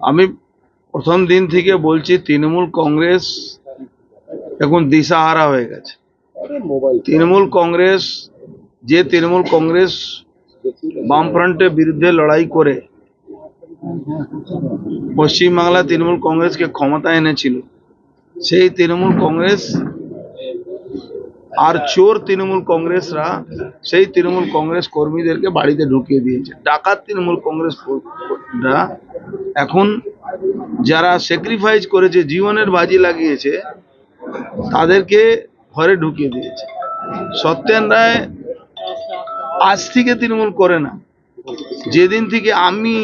আমি প্রথম দিন থেকে বলছি, তৃণমূল কংগ্রেস এখন দিশাহারা হয়ে গেছে। তৃণমূল কংগ্রেস, যে তৃণমূল কংগ্রেস বামফ্রন্টের বিরুদ্ধে লড়াই করে, পশ্চিমবাংলা তৃণমূল কংগ্রেসকে ক্ষমতা এনেছিল, সেই তৃণমূল কংগ্রেস আর চোর তৃণমূল কংগ্রেসরা সেই তৃণমূল কংগ্রেস কর্মীদেরকে বাড়িতে ঢুকিয়ে দিয়েছে। ডাকাত তৃণমূল কংগ্রেসরা এখন যারা স্যাক্রিফাইস করেছে, জীবনের বাজি লাগিয়েছে, তাদেরকে ঘরে ঢুকিয়ে দিয়েছে। সত্যেন রায় আজ থেকে তৃণমূল করে না। যেদিন থেকে আমি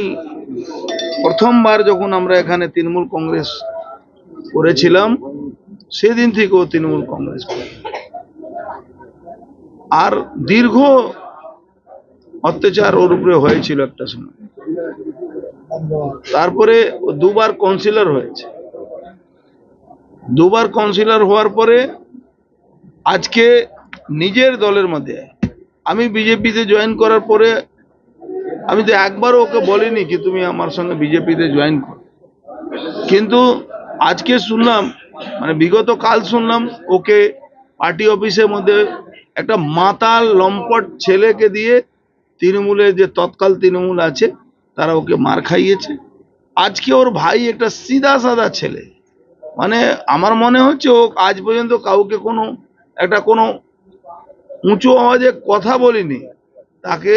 প্রথমবার যখন আমরা এখানে তৃণমূল কংগ্রেস করেছিলাম, সেদিন থেকে ও তৃণমূল কংগ্রেস করে। আর দীর্ঘ অত্যাচার ওর উপরে হয়েছিল একটা সময়। তারপরে দুবার কাউন্সিলর হয়েছে। দুবার কাউন্সিলর হওয়ার পরে আজকে নিজের দলের মধ্যে আমি বিজেপিতে জয়েন করার পরে আমি তো একবারও ওকে বলিনি কি তুমি আমার সঙ্গে বিজেপিতে জয়েন করো। কিন্তু আজকে শুনলাম মানে বিগত কাল শুনলাম ওকে পার্টি অফিসের মধ্যে একটা মাতাল লম্পট ছেলেকে দিয়ে তৃণমূলের যে তৎকাল তৃণমূল আছে তারা ওকে মার খাইয়েছে। আজকে ওর ভাই একটা সিধা সাদা ছেলে। মানে আমার মনে হচ্ছে ও আজ পর্যন্ত কাউকে কোনো একটা কোনো উঁচু আওয়াজে কথা বলিনি। তাকে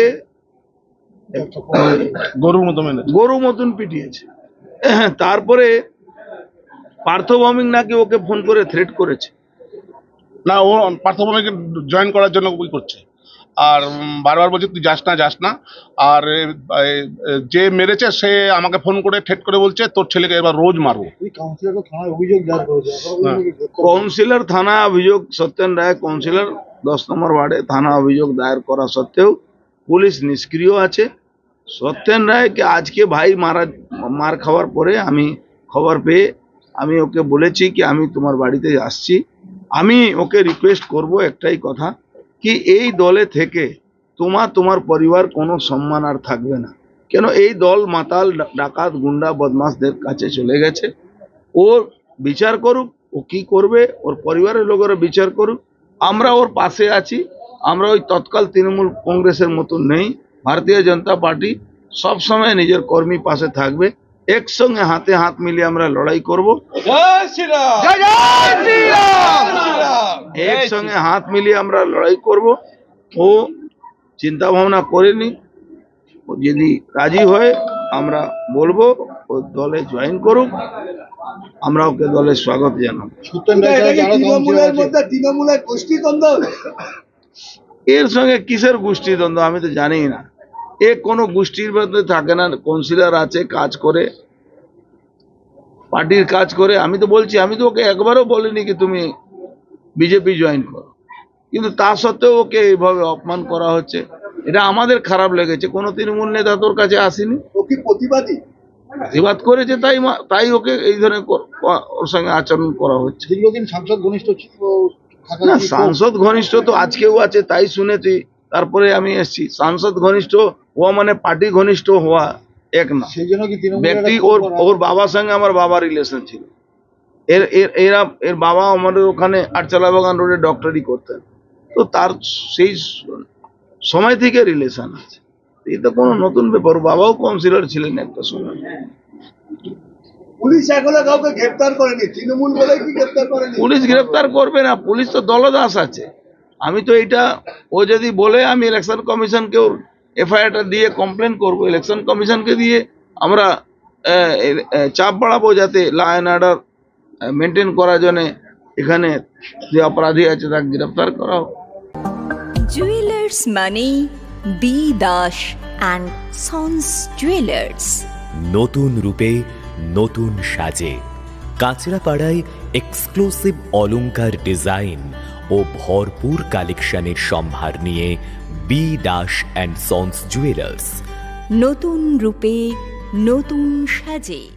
গরুর মতো মেনে গরু মতন পিটিয়েছে। তারপরে পার্থ ভৌমিক নাকি ওকে ফোন করে থ্রেট করেছে। না ও পার্থভূমিকে জয়েন করার জন্য ওই করছে। আর বারবার বলছে তুই যাস না যাস না। আর যে মেরেছে সে আমাকে ফোন করে ঠেট করে বলছে তোর ছেলেকে এবার রোজ মারবো। কাউন্সিলর কাউন্সিলর থানা অভিযোগ সত্যেন রায় কাউন্সিলর দশ নম্বর ওয়ার্ডে থানা অভিযোগ দায়ের করা সত্ত্বেও পুলিশ নিষ্ক্রিয় আছে। সত্যেন রায়কে আজকে ভাই মারা মার খাওয়ার পরে আমি খবর পেয়ে আমি ওকে বলেছি কি আমি তোমার বাড়িতে আসছি। আমি ওকে রিকোয়েস্ট করব একটাই কথা কি এই দলে থেকে তোমার তোমার পরিবার কোনো সম্মান আর থাকবে না। কেন এই দল মাতাল ডাকাত গুন্ডা বদমাসদের কাছে চলে গেছে। ওর বিচার করুক ও কি করবে ওর পরিবারের লোকেরা বিচার করুক। আমরা ওর পাশে আছি আমরা ওই তৎকাল তৃণমূল কংগ্রেসের মতো নেই। ভারতীয় জনতা পার্টি সব সময় নিজের কর্মী পাশে থাকবে। একসঙ্গে হাতে হাত মিলিয়ে আমরা লড়াই করব। একসঙ্গে হাত মিলিয়ে আমরা লড়াই করব। ও চিন্তা ভাবনা করেনি। ও যদি রাজি হয় আমরা বলব ও দলে জয়েন করুক। আমরা ওকে দলে স্বাগত জানাব। এর সঙ্গে কিসের গোষ্ঠীদ্বন্দ্ব আমি তো জানি না। এ কোনো গোষ্ঠীর মধ্যে থাকে না কাউন্সিলর আছে কাজ করে। পার্টির কাজ করে। আমি তো বলছি আমি তো ওকে একবারও বলিনি কি তুমি বিজেপি জয়েন করো। কিন্তু তা সত্ত্বেও ওকে এইভাবে অপমান করা হচ্ছে। এটা আমাদের খারাপ লেগেছে। কোনো তৃণমূল নেতা তোর কাছে আসেনি। ও কি প্রতিবাদী? প্রতিবাদ করেছে তাই তাই ওকে এই ধরনের ওর সঙ্গে আচরণ করা হচ্ছে। দীর্ঘদিন সাংসদ ঘনিষ্ঠ ছিল না সাংসদ ঘনিষ্ঠ তো আজকেও আছে তাই শুনেছি। তারপরে আমি এসেছি। সাংসদ ঘনিষ্ঠ হওয়া মানে পার্টি ঘনিষ্ঠ হওয়া এক না। সেই জন্য কি ব্যক্তি ওর ওর বাবার সঙ্গে আমার বাবার রিলেশন ছিল। এর এর এরা এর বাবা আমাদের ওখানে আটচালা বাগান রোডে ডক্টরি করতেন। তো তার সেই সময় থেকে রিলেশন আছে। এটা কোনো নতুন ব্যাপার। বাবাও কাউন্সিলর ছিলেন একটা সময়। পুলিশ এখনও কাউকে গ্রেপ্তার করেনি। তৃণমূল বলে কি গ্রেপ্তার করেনি? পুলিশ গ্রেপ্তার করবে না। পুলিশ তো দলদাস আছে। আমি তো এটা ও যদি বলে আমি ইলেকশন কমিশনকে ওর এফআইআরটা দিয়ে কমপ্লেন করব। ইলেকশন কমিশনকে দিয়ে আমরা চাপ বাড়াবো যাতে ল অ্যান্ড অর্ডার মেনটেন করার জন্য এখানে যে অপরাধী আছে তাকে গ্রেপ্তার করা হোক জুয়েলার্স মানে B Das and sons jewellers নতুন রূপে নতুন সাজে। কাঁচরাপাড়ায় এক্সক্লুসিভ অলংকার ডিজাইন ও ভরপুর কালেকশনের সম্ভার নিয়ে B Das and sons jewellers নতুন রূপে নতুন সাজে।